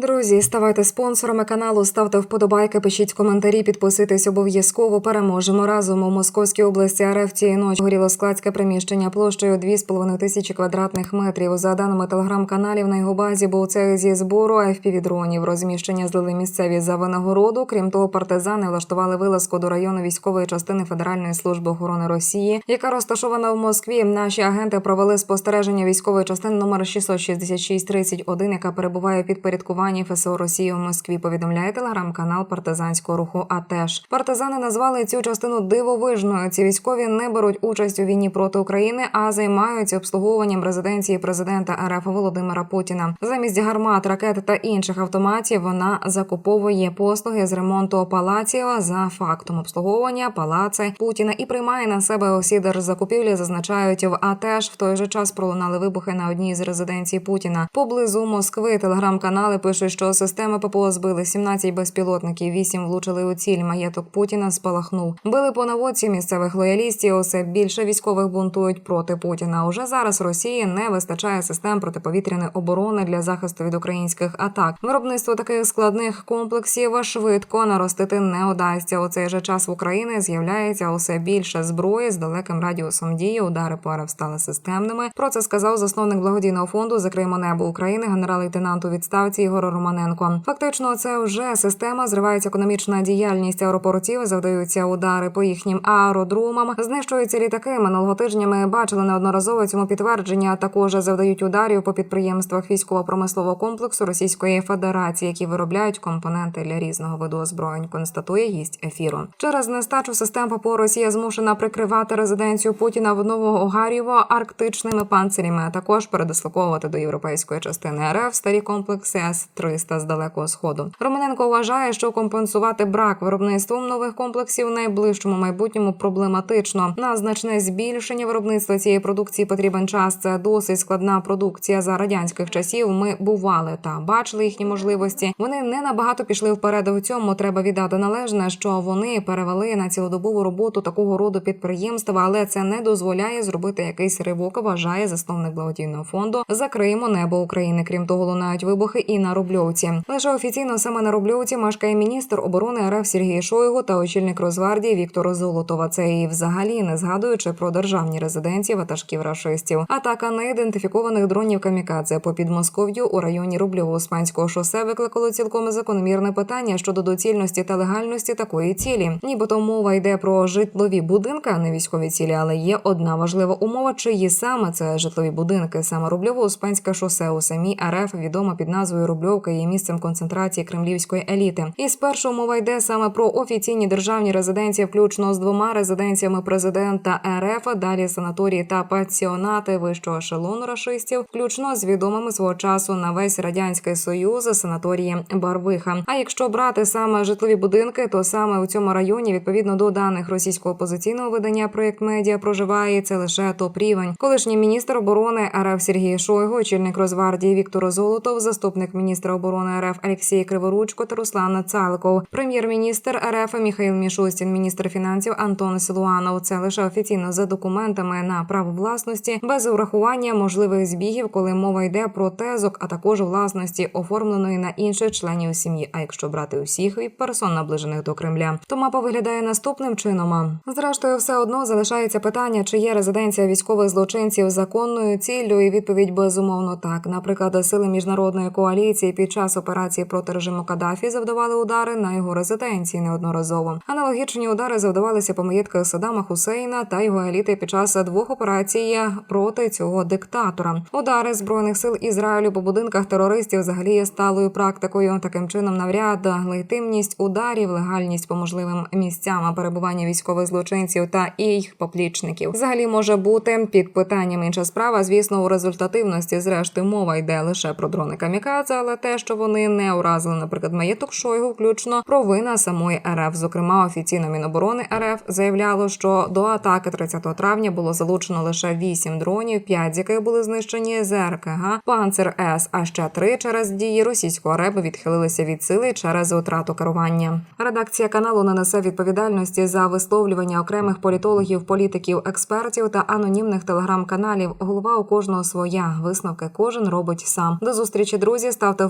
Друзі, ставайте спонсорами каналу, ставте вподобайки, пишіть коментарі, підписуйтесь обов'язково. Переможемо разом у Московській області. РФ цієї ночі горіло складське приміщення площею 2,5 тисячі квадратних метрів. За даними телеграм-каналів, на його базі був цех зі збору FPV-дронів. Розміщення злили місцеві за винагороду. Крім того, партизани влаштували вилазку до району військової частини Федеральної служби охорони Росії, яка розташована в Москві. Наші агенти провели спостереження військової частини номер 666-31, яка перебуває під порядкуванні ФСО Росії у Москві. Повідомляє телеграм-канал партизанського руху. АТЕШ. партизани назвали цю частину дивовижною. Ці військові не беруть участь у війні проти України, а займаються обслуговуванням резиденції президента РФ Володимира Путіна. Замість гармат, ракет та інших автоматів вона закуповує послуги з ремонту палаців за фактом обслуговування палаци Путіна і приймає на себе усі держзакупівлі. Зазначають в АТЕШ. В той же час пролунали вибухи на одній з резиденцій Путіна поблизу Москви. Телеграм-канали пишуть, що системи ППО збили 17 безпілотників, 8 влучили у ціль. Маєток Путіна спалахнув. Били по наводці місцевих лоялістів. Усе більше військових бунтують проти Путіна. Уже зараз Росії не вистачає систем протиповітряної оборони для захисту від українських атак. Виробництво таких складних комплексів швидко наростити не удасться. У цей же час в Україні з'являється усе більше зброї з далеким радіусом дії. Удари по РФ стали системними. Про це сказав засновник благодійного фонду Закриємо небо України, генерал-лейтенант у відставці Ігор Романенко. Фактично, це вже система. Зривається економічна діяльність аеропортів, завдаються удари по їхнім аеродромам, знищуються літаки. Минулого тижня ми бачили неодноразово цьому підтвердження. Також завдають ударів по підприємствах військово-промислового комплексу Російської Федерації, які виробляють компоненти для різного виду озброєнь. Констатує гість ефіру. Через нестачу систем ППО Росія змушена прикривати резиденцію Путіна в Новогарєво арктичними панцирями, а також передислоковувати до європейської частини РФ старі комплекси С-300 з далекого сходу. Романенко вважає, що компенсувати брак виробництвом нових комплексів в найближчому майбутньому проблематично. На значне збільшення виробництва цієї продукції потрібен час. Це досить складна продукція за радянських часів. Ми бували та бачили їхні можливості. Вони не набагато пішли вперед. У цьому треба віддати належне, що вони перевели на цілодобову роботу такого роду підприємства, але це не дозволяє зробити якийсь ривок. Вважає засновник благодійного фонду. Закриємо небо України. Крім того, лунають вибухи і на Рубльовці. Лише офіційно саме на Рубльовці мешкає міністр оборони РФ Сергій Шойгу та очільник Розвардії Віктор Золотова. Це і взагалі не згадуючи про державні резиденції ватажків рашистів. Атака неідентифікованих дронів камікадзе по Підмосков'ю у районі Рубльово-Успанського шосе викликало цілком закономірне питання щодо доцільності та легальності такої цілі. Нібито мова йде про житлові будинки, а не військові цілі, але є одна важлива умова, чиї саме це житлові будинки. Саме Рубльово-Успенське шосе у самій РФ відомо під назвою Рубльовка є місцем концентрації кремлівської еліти. І спершу мова йде саме про офіційні державні резиденції, включно з двома резиденціями президента РФ, далі санаторії та пансіонати вищого ешелону рашистів, включно з відомими свого часу на весь радянський союз санаторії Барвиха. А якщо брати саме житлові будинки, то саме у цьому районі, відповідно до даних російського опозиційного видання проєкт медіа проживає це лише топ рівень. Колишній міністр оборони РФ Сергій Шойгу, очільник Розвардії Віктор Золотов, заступник міністра оборони РФ Олексій Криворучко та Руслан Цаликов, прем'єр-міністр РФ Міхаїл Мішустін, міністр фінансів Антон Силуанов. Це лише офіційно за документами на право власності, без урахування можливих збігів, коли мова йде про тезок, а також власності, оформленої на інших членів сім'ї. А якщо брати усіх від персон наближених до Кремля, то мапа виглядає наступним чином. Зрештою, все одно залишається питання, чи є резиденція військових злочинців законною ціллю, і відповідь безумовно так. Наприклад, сили міжнародної коаліції під час операції проти режиму Каддафі завдавали удари на його резиденції неодноразово. Аналогічні удари завдавалися по маєтках Саддама Хусейна та його еліти під час двох операцій проти цього диктатора. Удари збройних сил Ізраїлю по будинках терористів взагалі є сталою практикою. Таким чином, навряд легітимність ударів, легальність по можливим місцям перебування військових злочинців та їх поплічників взагалі може бути під питанням. Інша справа, звісно, у результативності. Зрештою, мова йде лише про дрони камікадзе, але те, що вони не уразили, наприклад, маєток Шойгу, включно провина самої РФ. Зокрема, офіційно Міноборони РФ заявляло, що до атаки 30 травня було залучено лише 8 дронів, 5 з яких були знищені з РКГ Панцер С. А ще три через дії російського РЕБ відхилилися від сили через втрату керування. Редакція каналу не несе відповідальності за висловлювання окремих політологів, політиків, експертів та анонімних телеграм-каналів. Голова у кожного своя. Висновки кожен робить сам. До зустрічі, друзі. Ставте